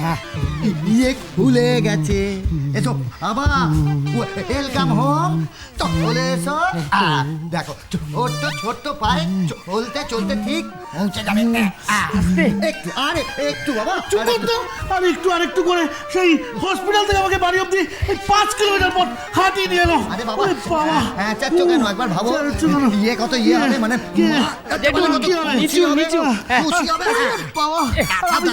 হ্যাঁ, ইয়ে খুলে গেছে। এসো আবার ওয়েলকাম হোম। তো চলে এসো। দেখো ছোট্ট ছোট্ট পায়ে চলতে চলতে ঠিক পৌঁছে যাবে। আরে একটু বাবা। আর একটু আর একটু করে সেই হসপিটাল থেকে আমাকে বাড়ি অব্দি পাঁচ কিলোমিটার পথ হাঁটিয়ে নিয়ে এলো। আরে বাবা। বাবা। হ্যাঁ চাচ্ছ কেন? একবার ভাবো। ইয়ে কত ইয়ে হবে? মানে? খুশি হবে, নিচু, হ্যাঁ। বাবা আর আমি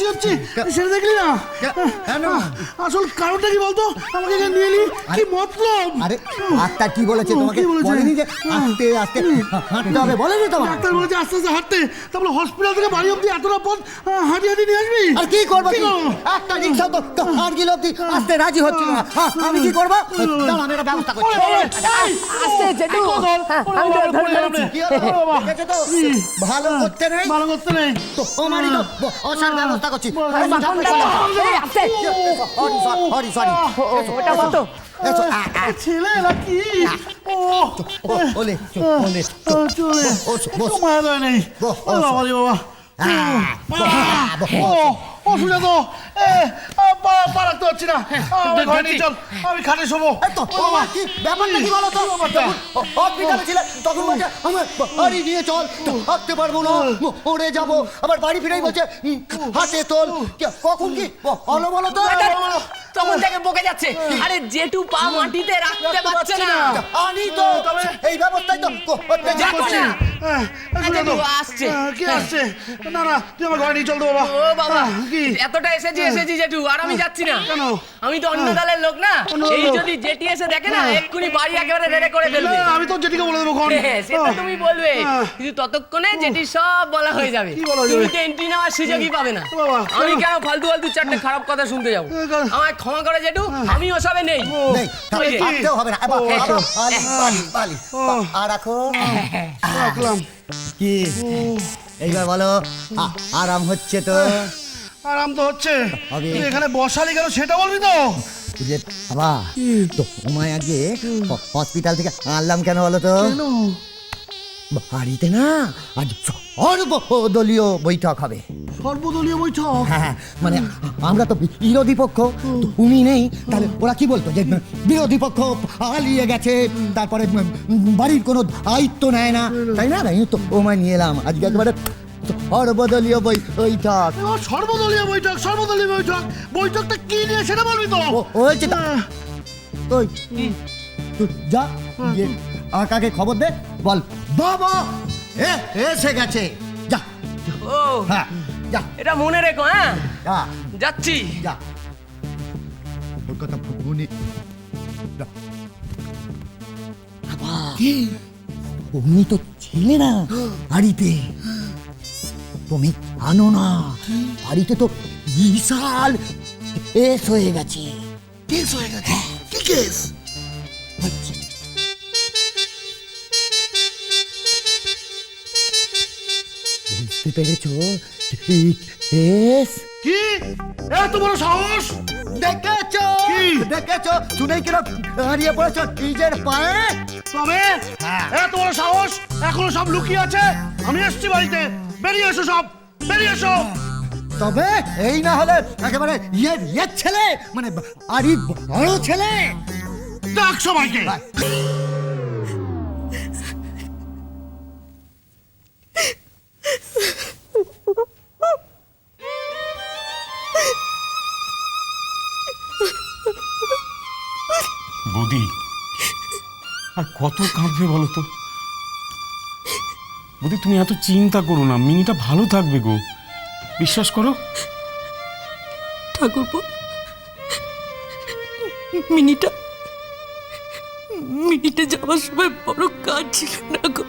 হ্যাঁ। কত হচ্ছি? সেটা দেখলি না? কেন? আসল কারণটা কি বলতো? আমাকে এখানে নিয়ে এলি? কি মতলব? আরে আত্মা কি বলেছে তোমাকে? বলেছে? বলেনি যে আস্তে আস্তে হাঁটতে হবে বলেনি তোমার ডাক্তার বলেছে আস্তে আস্তে হাঁটতে। তারপরে হসপিটাল থেকে বাড়ি অব্দি এতটা পথ হাঁটি হাঁটি নিয়ে আসবি? আর কি করব? কি? একটা রিক্সা তো আর গেল অব্দি আসতে রাজি হচ্ছে না। হ্যাঁ, আমি কি করব? দাঁড়া আমি একটা ব্যবস্থা করছি। আস্তে, ও, জেঠু। এই কদর, হ্যাঁ, আমি ধরে- পড়ে কি হলো? তো? ভালো করতে নেই? ভালো করতে নেই। তো তোমারই তো বসার ব্যবস্থা করছি। সরি সরি ওটা কত ছেলে নাকি? ওলে ওলে চলে। মায়া নেই। বাবা। ও ও সুজা তো। এ পা রাখতে পারছি না। আ, আমার ঘরে নিয়ে চল আমি খাটে শোবো। তো, কি ব্যাপারটা কি বলো তো? হসপিটালে ছিলে, তখন বলছে, আমার বাড়ি নিয়ে চল, হাঁটতে পারব না, মরে যাব। আবার বাড়ি ফিরেই বলছে, হাতে তোল। কখন কি? বলো বলো তো? তখন থেকে বকে যাচ্ছে। আরে জেঠু পা মাটিতে রাখতে পারছে না। আনি তো, এই ব্যবস্থাই তো করতে যাচ্ছি। না। হ্যাঁ, সুজা তো। ও আসছে। হ্যাঁ, কে আসছে? না না তুই আমার ঘরে নিয়ে চল তো বাবা। ও বাবা হ্যাঁ, কি? এতটা এসেছি এসেছি জেঠু আর আমি যাচ্ছি না। কেন? আমি তো অন্য দলের লোক না। এই যদি জেঠি এসে দেখে না এক্ষুনি বাড়ি একেবারে রেড়ে করে ফেলবে। আমি তো যেটিকে বলে দেবো কোন হ্যাঁ, সেটা তুমি বলবে। হ্যাঁ। কিন্তু ততক্ষণে যেটি সব বলা হয়ে যাবে? তুমি তো এন্ট্রি নেওয়ার সুযোগই পাবে না। আমি কেন? ফালতু ফালতু চারটে খারাপ কথা শুনতে যাব? আমায় ক্ষমা করে জেঠু আমি ওসবে নেই। হবে না। আর রাখো। রাখলাম। কি? এইবার বলো আরাম হচ্ছে তো? আরাম তো হচ্ছে। এখানে বসালি কেন সেটা বলবি তো? বুঝলে বাবা তো তোমায় আগে হসপিটাল থেকে আনলাম কেন বলো তো? বাড়িতে না আজ সর্বদলীয় বৈঠক হবে। সর্বদলীয় বৈঠক? হ্যাঁ মানে আমরা তো বিরোধী পক্ষ তুমি নেই তাহলে ওরা কি বলতো যে বিরোধী পক্ষ পালিয়ে গেছে তারপরে বাড়ির কোনো দায়িত্ব নেয় না তাই না? তাই তো তোমায় নিয়ে এলাম আজকে একেবারে সর্বদলীয় বৈঠক। সর্বদলীয় বৈঠক সর্বদলীয় বৈঠক। বৈঠকটা কি নিয়ে সেটা বলবি তো? হয়েছে হ্যাঁ, ওই যা গিয়ে কাকে খবর দে বল। বাবা এ এসে গেছে। যা ও হ্যাঁ যা। এটা মনে রেখো হ্যাঁ? যা। যাচ্ছি। যা। ওর কথা ভুনি তুমি তো ছিলে না বাড়িতে। তুমি জানো না বাড়িতে তো বিশাল কেস হয়ে গেছে। কেস হয়ে গেছে? কি কেস বুঝতে পেরেছ কি? এত বড় সাহস? দেখেছ? দেখেছ? শুনেই কিরম দাঁড়িয়ে পড়েছো নিজের পায়ে? তবে? হ্যাঁ। এত বড় সাহস? এখনও সব লুকিয়ে আছে? আমি এসছি বাড়িতে। বেরিয়ে এসো সব। বেরিয়ে এসো। তবে এই না হলে একেবারে ইয়ে ইয়ের ছেলে? মানে আরই বড় ছেলে? ডাক সবাইকে। আর কত কাঁদবে বলো তো? বৌদি তুমি এত চিন্তা করো না মিনিটা ভালো থাকবে গো। বিশ্বাস করো? ঠাকুরপো মিনিটা মিনিটে যাওয়ার সময় বড় কাজ ছিল না গো?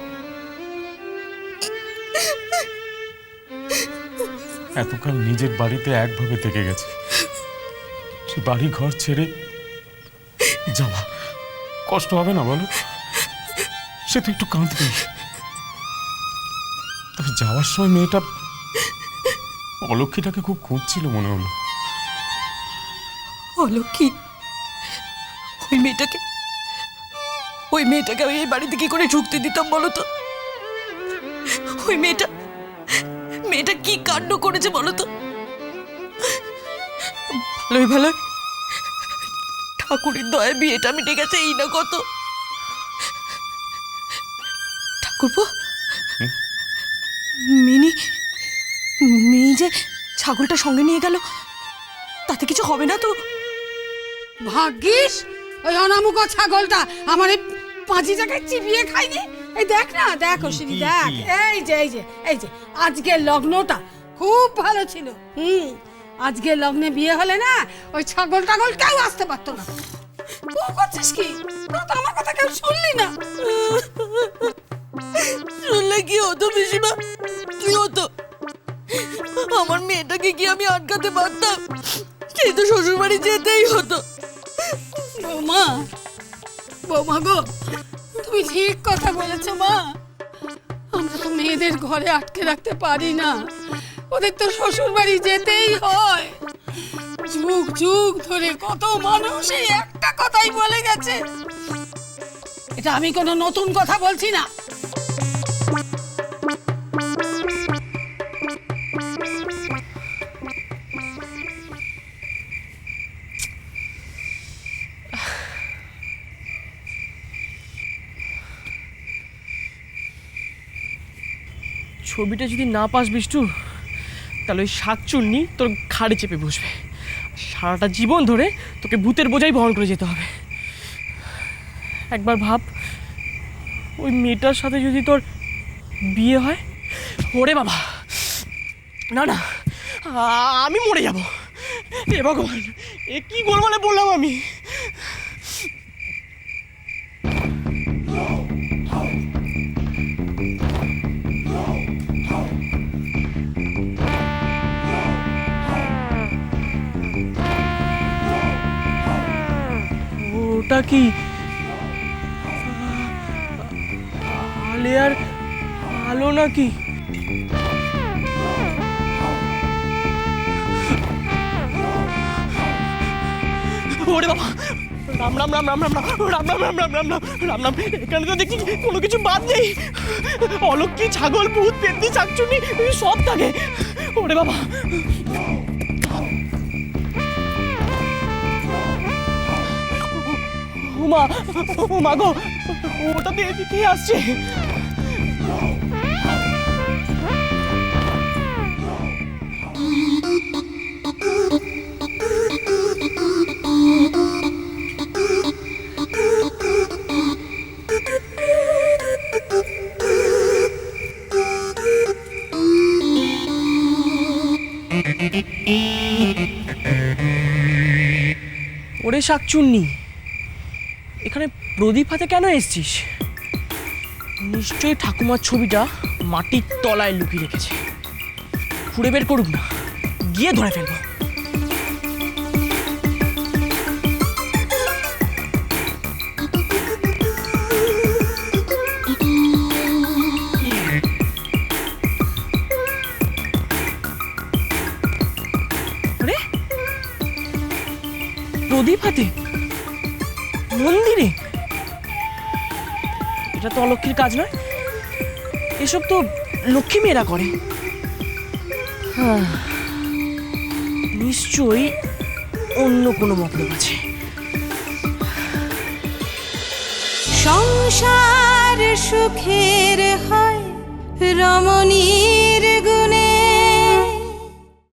এতকাল নিজের বাড়িতে একভাবে থেকে গেছে। সে বাড়ি ঘর ছেড়ে যাওয়া। কষ্ট হবে না বলো। সে তো একটু কাঁদবে। তবে যাওয়ার সময় মেয়েটা অলক্ষীটাকে খুব খুঁজছিল মনে হলো। অলক্ষী? ওই মেয়েটাকে? ওই মেয়েটাকে আমি এই বাড়িতে কি করে ঢুকতে দিতাম বলো তো? ওই মেয়েটা? মেয়েটা কি কাণ্ড করেছে বলো তো? ভালোই ভালো ঠাকুরের দয়া বিয়েটা মিটে গেছে এই না কত? ঠাকুরপো? মিনি মিনি যে ছাগলটা সঙ্গে নিয়ে গেল তাতে কিছু হবে না তো? ভাগ্যিস ওই অনামুখ ছাগলটা আমার এই পাঁচি জায়গায় চিবিয়ে খাইনি এই দেখ না দেখ অশ্বিনী দেখ। এই যে এই যে এই যে আজকের লগ্নটা খুব ভালো ছিল। হুম। আজকের লগ্নে বিয়ে হলে না ওই ছাগল টাগল কেউ আসতে পারতো না। তুই করছিস কি? তো আমার কথা কেউ শুনলি না। শুনলে কি হতো পিসিমা? কি হতো? আমার মেয়েটাকে কি আমি আটকাতে পারতাম? সেই তো শ্বশুর বাড়ি যেতেই হতো। বৌমা বৌমা গো তুমি ঠিক কথা বলেছ মা। আমরা তো মেয়েদের ঘরে আটকে রাখতে পারি না। ওদের তো শ্বশুর বাড়ি যেতেই হয়। যুগ যুগ ধরে কত মানুষ একটা কথাই বলে গেছে। এটা আমি কোনো নতুন কথা বলছি না। ছবিটা যদি না পাস, বিষ্টু। তাহলে ওই শাকচুন্নি তোর ঘাড়ে চেপে বসবে। সারাটা জীবন ধরে তোকে ভূতের বোঝাই বহন করে যেতে হবে। একবার ভাব, ওই মেয়েটার সাথে যদি তোর বিয়ে হয়? ওরে বাবা! না না আমি মরে যাব। এ ভগবান, এ কি গোলমালে বললাম আমি? ওটা কি আলেয়ার আলো নাকি ওরে বাবা রাম রাম রাম রাম রাম রাম রাম রাম রাম রাম রাম রাম রাম রাম এখানে তো দেখছি কোনো কিছু বাদ নেই অলক্ষী ছাগল ভূত পেতনি চাকচুনি সব থাকে ওরে বাবা উমা উমা গো ওটা দিয়ে কে আসছে? ওরে শাকচুন্নি। প্রদীপ হাতে কেন এসছিস? নিশ্চয়ই ঠাকুমার ছবিটা মাটির তলায় লুকিয়ে রেখেছে। খুঁড়ে বের করুক না, গিয়ে ধরে ফেলব। প্রদীপ হাতে মন্দিরে? এটা তো অলক্ষীর কাজ নয়। এসব তো লক্ষ্মী মেয়েরা করে। নিশ্চয়ই অন্য কোনো মতলব আছে। সংসার সুখের হয় রমণীর গুণে।